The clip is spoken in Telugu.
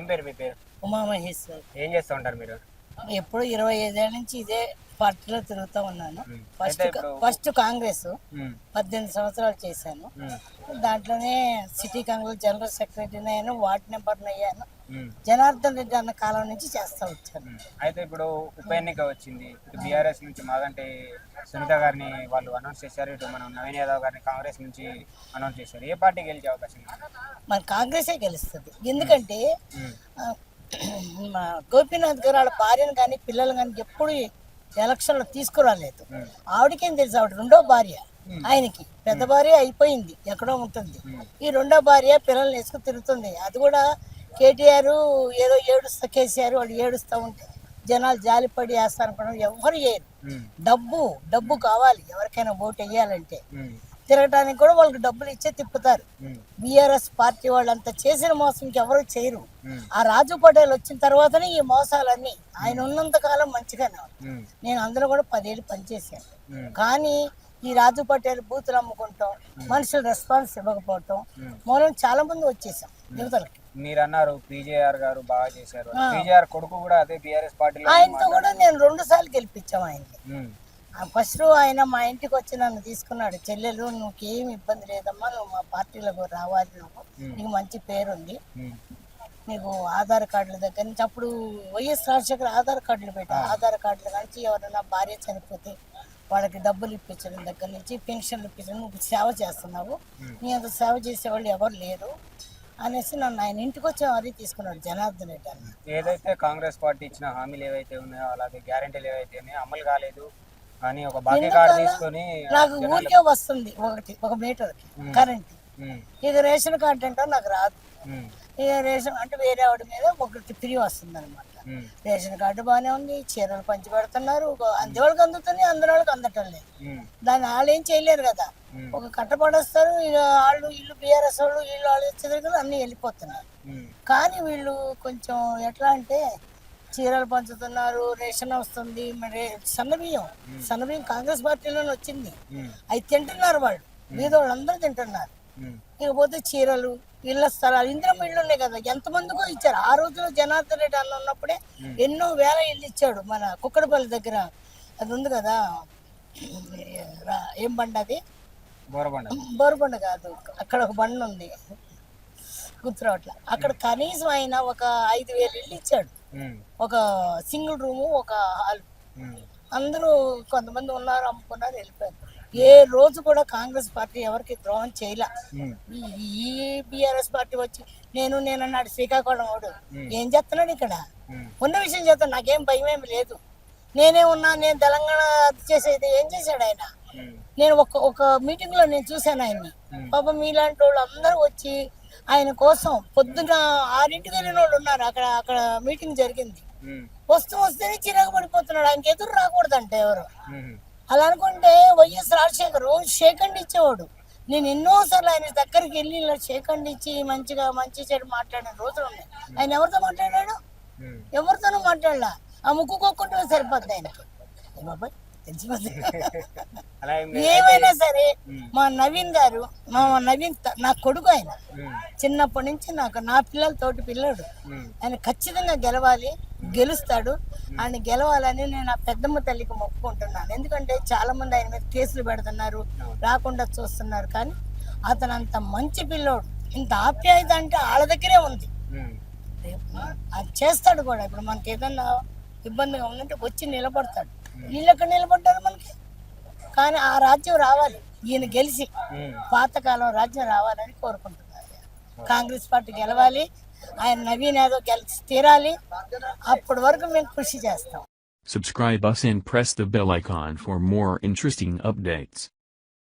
ఏం పేరు మీ పేరు? ఉమామహేశ్వర్. ఏం చేస్తూ ఉంటారు మీరు? ఎప్పుడు ఇరవై ఐదేళ్ళ నుంచి ఇదే పార్టీలో తిరుగుతూ ఉన్నాను. First first Congress. పద్దెనిమిది సంవత్సరాలు చేశాను. దాంట్లోనే సిటీ కాంగ్రెస్ జనరల్ సెక్రటరీని అయ్యాను వార్డ్ నెంబర్ని అయ్యాను. జనార్దన్ రెడ్డి అన్న కాలం నుంచి చేస్తూ వచ్చాను. అయితే ఇప్పుడు ఉప ఎన్నిక వచ్చింది. ఇటు బీఆర్ఎస్ నుంచి మాగంటి సునీత గారిని వాళ్ళు అనౌన్స్ చేశారు. ఇటు మనం నవీన్ యాదవ్ గారిని కాంగ్రెస్ నుంచి అనౌన్స్ చేశారు. ఏ పార్టీ గెలిచే అవకాశం? మన కాంగ్రెసే గెలుస్తుంది. ఎందుకంటే గోపీనాథ్ గారు వాళ్ళ భార్యను కానీ పిల్లలు కానీ ఎప్పుడు ఎలక్షన్లో తీసుకురాలేదు. ఆవిడకేం తెలుసు? ఆవిడ రెండో భార్య ఆయనకి. పెద్ద భార్య అయిపోయింది ఎక్కడో ఉంటుంది. ఈ రెండో భార్య పిల్లల్ని వేసుకుని తిరుగుతుంది. అది కూడా కేటీఆర్ ఏదో ఏడుస్తా కేసీఆర్ వాళ్ళు ఏడుస్తూ ఉంటే జనాలు జాలిపడి వేస్తారనుకోవడం ఎవరు చేయరు. డబ్బు డబ్బు కావాలి. ఎవరికైనా ఓటు వేయాలంటే తిరగటానికి కూడా వాళ్ళకి డబ్బులు ఇచ్చే తిప్పుతారు. బీఆర్ఎస్ పార్టీ వాళ్ళంతా చేసిన మోసం ఎవరు చేయరు. ఆ రాజు పటేల్ వచ్చిన తర్వాతనే ఈ మోసాలన్నీ ఆయన ఉన్నంత కాలం మంచిగానే నేను అందులో కూడా పదేళ్ళు పనిచేశాను. కానీ ఈ రాజు పటేల్ బూతులు అమ్ముకుంటాం మనుషులు రెస్పాన్స్ ఇవ్వకపోవటం. మూలం చాలా మంది వచ్చేసాం యువతలకి. మీరు అన్నారు పీజేఆర్ గారు బాగా చేశారు. పీజేఆర్ కొడుకు కూడా అదే బీఆర్ఎస్ పార్టీలో ఆయనతో కూడా నేను రెండు సార్లు గెలిపించాం ఆయనకి ఫస్ట్ ఆయన మా ఇంటికి వచ్చి నన్ను తీసుకున్నాడు. చెల్లెలు నువ్వుకేం ఇబ్బంది లేదమ్మా నువ్వు మా పార్టీలోకి రావాలి నువ్వు. నీకు మంచి పేరుంది. నీకు ఆధార్ కార్డుల దగ్గర నుంచి అప్పుడు వైఎస్ రాజశేఖర్ ఆధార్ కార్డులు పెట్టారు. ఆధార్ కార్డుల నుంచి ఎవరైనా భార్య చనిపోతే వాళ్ళకి డబ్బులు ఇప్పించడం దగ్గర నుంచి పెన్షన్లు ఇప్పించడం నువ్వు సేవ చేస్తున్నావు. నీ అంత సేవ చేసేవాళ్ళు ఎవరు లేరు. అనేసి నన్ను ఆయన ఇంటికి వచ్చి మరీ తీసుకున్నాడు జనార్దన్ రెడ్డి అన్న ఏదైతే కాంగ్రెస్ పార్టీ ఇచ్చిన హామీలు ఏవైతే ఉన్నాయో అలాగే గ్యారెంటీలు ఏవైతే ఉన్నాయో అమలు కాలేదు అని ఒక కార్డు తీసుకొని నాకు ఊరికే వస్తుంది ఒకటి ఒక మీటర్కి కరెంట్. ఇక రేషన్ కార్డు అంటే నాకు రాదు. ఇక రేషన్ అంటే వేరే వాడి మీద ఒకటి ఫ్రీ వస్తుంది అనమాట రేషన్ కార్డు బాగానే ఉంది చీరలు పంచి పెడుతున్నారు అందే వాళ్ళకి అందుతున్నాయి అందరి వాళ్ళకి అందటం లేదు. దాన్ని వాళ్ళు ఏం చేయలేరు కదా. ఒక కట్టపడేస్తారు ఇక వాళ్ళు ఇల్లు బీఆర్ఎస్ వాళ్ళు వీళ్ళు వాళ్ళు వచ్చేసరికి అన్నీ వెళ్ళిపోతున్నారు కానీ వీళ్ళు కొంచెం ఎట్లా అంటే చీరలు పంచుతున్నారు రేషన్ వస్తుంది మరి సన్నబియ్యం సన్నబియ్యం కాంగ్రెస్ పార్టీలోనే వచ్చింది. అవి తింటున్నారు వాళ్ళు. మీద వాళ్ళందరూ తింటున్నారు. ఉమ్, ఇకపోతే చీరలు ఇళ్ళ స్థలాలు ఇంద్రం ఇళ్ళు ఉన్నాయి కదా. ఎంతమందికో ఇచ్చారు. ఆ రోజులో జనార్దన్ రెడ్డి అన్న ఉన్నప్పుడే ఎన్నో వేల ఇళ్ళు ఇచ్చాడు మన కుక్కడపల్లి దగ్గర. అది ఉంది కదా. ఏం బండ అది? బోరబండ. కాదు. అక్కడ ఒక బండ ఉంది. గుర్తురావట్ల అక్కడ కనీసం ఆయన ఒక ఐదు వేలు ఇల్లు ఇచ్చాడు. ఒక సింగిల్ రూము ఒక హాల్. అందరూ కొంతమంది ఉన్నారు అమ్ముకున్నారు వెళ్ళిపోయారు. ఏ రోజు కూడా కాంగ్రెస్ పార్టీ ఎవరికి ద్రోహం చేయలే. ఈ- బీఆర్ఎస్ పార్టీ వచ్చి నేను నేను అన్నాడు శ్రీకాకుళం వాడు. ఏం చేస్తున్నాడు ఇక్కడ? ఉన్న విషయం చేస్తాను నాకేం భయం ఏమి లేదు. నేనే ఉన్నా నేను తెలంగాణ చేసేది ఏం చేశాడు ఆయన? నేను ఒక ఒక మీటింగ్లో నేను చూశాను ఆయన్ని. పాపం మీలాంటి వాళ్ళు అందరూ వచ్చి ఆయన కోసం పొద్దున ఆరింటికి వెళ్ళిన వాళ్ళు ఉన్నారు. అక్కడ అక్కడ మీటింగ్ జరిగింది. వస్తూ వస్తేనే చిరాకు పడిపోతున్నాడు. ఆయనకి ఎదురు రాకూడదంటే ఎవరు? అలా అనుకుంటే వైఎస్ రాజశేఖర్ షేకండ్ ఇచ్చేవాడు. నేను ఎన్నోసార్లు ఆయన దగ్గరికి వెళ్ళి ఇలా షేకండ్ ఇచ్చి మంచిగా మంచి చెడు మాట్లాడిన రోజులు ఉన్నాయి. ఆయన ఎవరితో మాట్లాడాడు? ఉమ్. ఎవరితోనూ మాట్లాడలా. ఆ ముక్కు కొక్కుంటే సరిపోద్ది ఆయనకి. బాబాయ్ లేదు. ఏమైనా సరే మా నవీన్ గారు మా నవీన్ నా కొడుకు ఆయన. ఉమ్, చిన్నప్పటి నుంచి నాకు నా పిల్లల తోటి పిల్లడు. ఆయన ఖచ్చితంగా గెలవాలి. గెలుస్తాడు. ఆయన గెలవాలని నేను ఆ పెద్దమ్మ తల్లికి మొక్కుకుంటున్నాను. ఎందుకంటే చాలా మంది ఆయన మీద కేసులు పెడుతున్నారు రాకుండా చూస్తున్నారు. కానీ అతను అంత మంచి పిల్లోడు. ఇంత ఆప్యాయత అంటే వాళ్ళ దగ్గరే ఉంది. అది చేస్తాడు కూడా. ఇప్పుడు మనకి ఏదన్నా ఇబ్బందిగా ఉందంటే వచ్చి నిలబడతాడు. వీళ్ళు ఎక్కడ నిలబడ్డారు మనకి? కానీ ఆ రాజ్యం రావాలి. ఈయన గెలిచి. పాతకాలం రాజ్యం రావాలని కోరుకుంటున్నారు. కాంగ్రెస్ పార్టీ గెలవాలి. ఆయన నవీన్ యాదవ్ గెలిచి తీరాలి అప్పటి వరకు మేము కృషి చేస్తాం Subscribe us and press the bell icon for more interesting updates.